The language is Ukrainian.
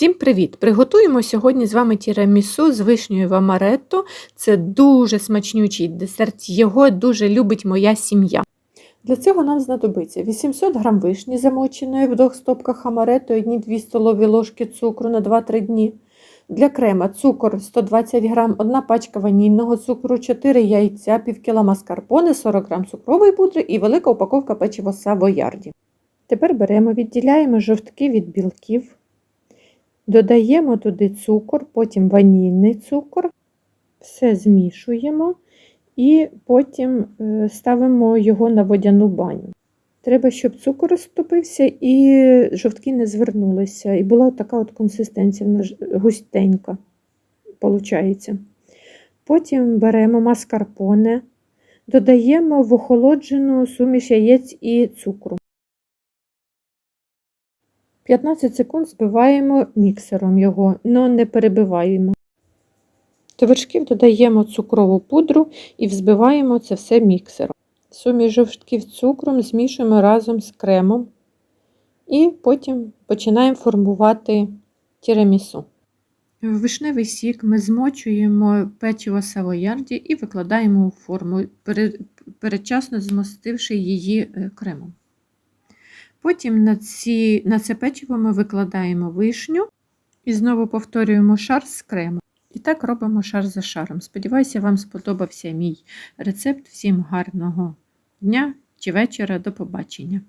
Всім привіт! Приготуємо сьогодні з вами тірамісу з вишнею в амаретто. Це дуже смачнючий десерт, його дуже любить моя сім'я. Для цього нам знадобиться 800 г вишні замоченої в двох стопках амаретто, 1-2 столові ложки цукру на 2-3 дні. Для крема цукор 120 г, 1 пачка ванільного цукру, 4 яйця, пів маскарпоне, 40 г цукрової пудри і велика упаковка печива савоярді. Тепер беремо, відділяємо жовтки від білків. Додаємо туди цукор, потім ванільний цукор, все змішуємо і потім ставимо його на водяну баню. Треба, щоб цукор розтопився і жовтки не звернулися. І була така от консистенція густенька. Получається. Потім беремо маскарпоне, додаємо в охолоджену суміш яєць і цукру. 15 секунд збиваємо міксером його, але не перебиваємо. До вершків додаємо цукрову пудру і взбиваємо це все міксером. Суміш жовтків цукром змішуємо разом з кремом і потім починаємо формувати тірамісу. Вишневий сік ми змочуємо печиво савоярді і викладаємо у форму, передчасно змостивши її кремом. Потім на, ці, на це печиво ми викладаємо вишню і знову повторюємо шар з кремом. І так робимо шар за шаром. Сподіваюся, вам сподобався мій рецепт. Всім гарного дня чи вечора. До побачення!